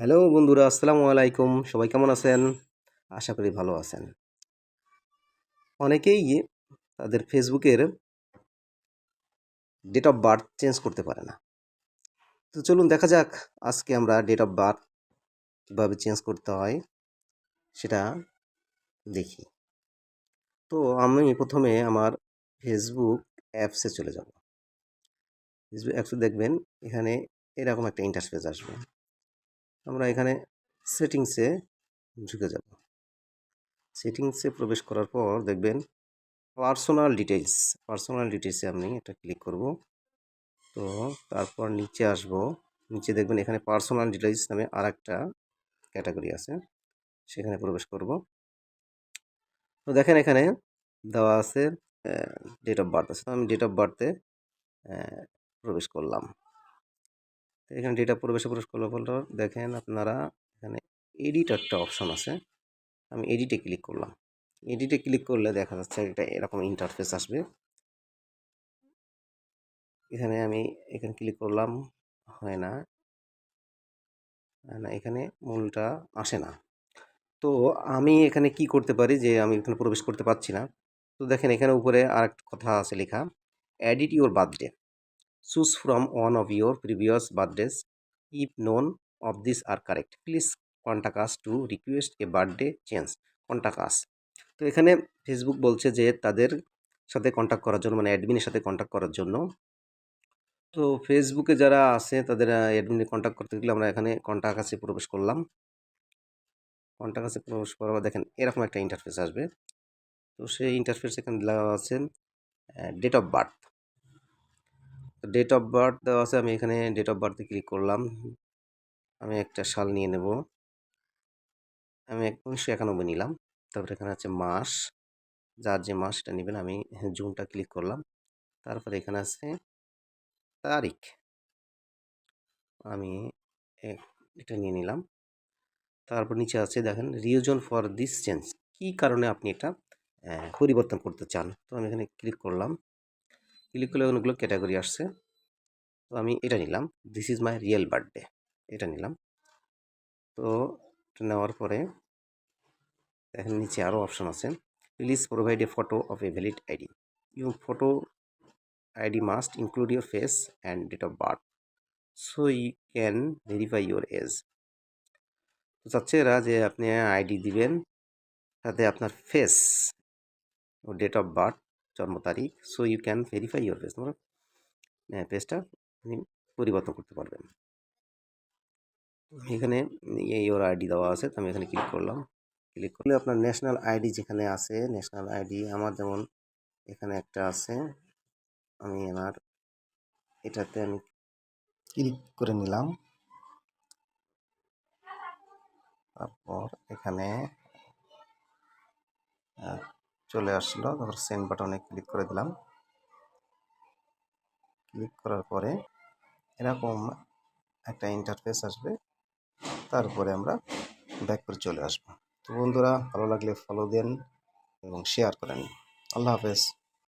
Hello বন্ধুরা, আসসালামু আলাইকুম। সবাই কেমন আছেন? আশা করি ভালো আছেন। অনেকেই তাদের ফেসবুকের ডেট অফ বার্থ চেঞ্জ করতে পারে না। তো চলুন দেখা যাক, আজকে আমরা ডেট অফ বার্থ কীভাবে চেঞ্জ করতে হয়, সেটা দেখি। তো আমি প্রথমে আমার ফেসবুক অ্যাপসে চলে যাব। ফেসবুক অ্যাপসে দেখবেন, এখানে এরকম একটা ইন্টারফেস আসবে। আমরা এখানে সেটিংসে ঢুকে যাব। সেটিংসে প্রবেশ করার পর দেখবেন পার্সোনাল ডিটেলস পার্সোনাল ডিটেলসে আমি এটা ক্লিক করব। তো তারপর নিচে আসব। নিচে দেখবেন এখানে পার্সোনাল ডিটেলস নামে আর একটা ক্যাটাগরি আছে। সেখানে প্রবেশ করব। তো দেখেন এখানে দেওয়া আছে ডেট অফ বার্থ আছে। তো আমি ডেট অফ বার্থে প্রবেশ করলাম। তো এখানে ডেটা প্রবেশে প্রবেশ করলে পর দেখেন আপনারা এখানে এডিট একটা অপশন আছে। আমি এডিটে ক্লিক করলাম। এডিটে ক্লিক করলে দেখা যাচ্ছে এটা এরকম ইন্টারফেস আসবে। এখানে আমি এখানে ক্লিক করলাম, হয় না। না, এখানে মূলটা আসে না। তো আমি এখানে কি করতে পারি যে আমি এখানে প্রবেশ করতে পারছি না? তো দেখেন এখানে উপরে আর কথা আছে লেখা edit your birthday choose from one of your previous birthdays if none of this are correct please us to request a birthday change us তো এখানে ফেসবুক বলছে যে তাদের সাথে কন্ট্যাক্ট করার জন্য মানে অ্যাডমিনের সাথে কন্ট্যাক্ট করার জন্য। তো ফেসবুকে যারা আছে, তাদের অ্যাডমিনে কন্ট্যাক্ট করতে গেলে আমরা এখানে কন্ট্যাক্ট আছে প্রবেশ করলাম। কন্ট্যাক্ট আছে প্রবেশ করার দেখেন, এরকম একটা ইন্টারফেস আসবে। তো সেই ইন্টারফেস এখানে দেওয়া আছে date of birth date of birth দেওয়া আছে, আমি এখানে ডেট অফ বার্থে ক্লিক করলাম। আমি একটা সাল নিয়ে নেব। আমি উনিশশো একানব্বই নিলাম। তারপরে এখানে আছে মাস। যার যে মাস সেটা নেবেন, আমি জুনটা ক্লিক করলাম। তারপরে এখানে আছে তারিখ। আমি এটা নিয়ে নিলাম। তারপর নিচে আছে, দেখেন রিজন ফর দিস চেঞ্জ কী কারণে আপনি এটা পরিবর্তন করতে চান? তো আমি এখানে ক্লিক করলাম। ক্লিক করলে অনেকগুলো ক্যাটাগরি আসছে। তো আমি এটা নিলাম। This is my real birthday এটা নিলাম। তো এটা নেওয়ার পরে দেখেন নিচে আরও অপশান আছে। Please provide a photo of a valid ID you photo ID must include your face and date of birth so you can verify your age তো চাচ্ছে এরা যে আপনি আইডি দিবেন সাথে আপনার ফেস ও ডেট অফ বার্থ জন্ম তারিখ so you can verify your face তোমরা ফেসটা আপনি পরিবর্তন করতে পারবেন। এখানে ইউর আইডি দেওয়া আছে, তো আমি এখানে ক্লিক করলাম। ক্লিক করলে আপনার ন্যাশনাল আইডি যেখানে আছে ন্যাশনাল আইডি আমার যেমন এখানে একটা আছে, আমি আমার এটাতে আমি ক্লিক করে নিলাম। তারপর এখানে চলে আসলো, তারপর সেন্ড বাটনে ক্লিক করে দিলাম। ক্লিক করার পরে এরকম একটা ইন্টারফেস আসবে, তারপরে আমরা ব্যাক করে চলে আসব। তো বন্ধুরা, ভালো লাগলে ফলো দেন এবং শেয়ার করেন। আল্লাহ হাফেজ।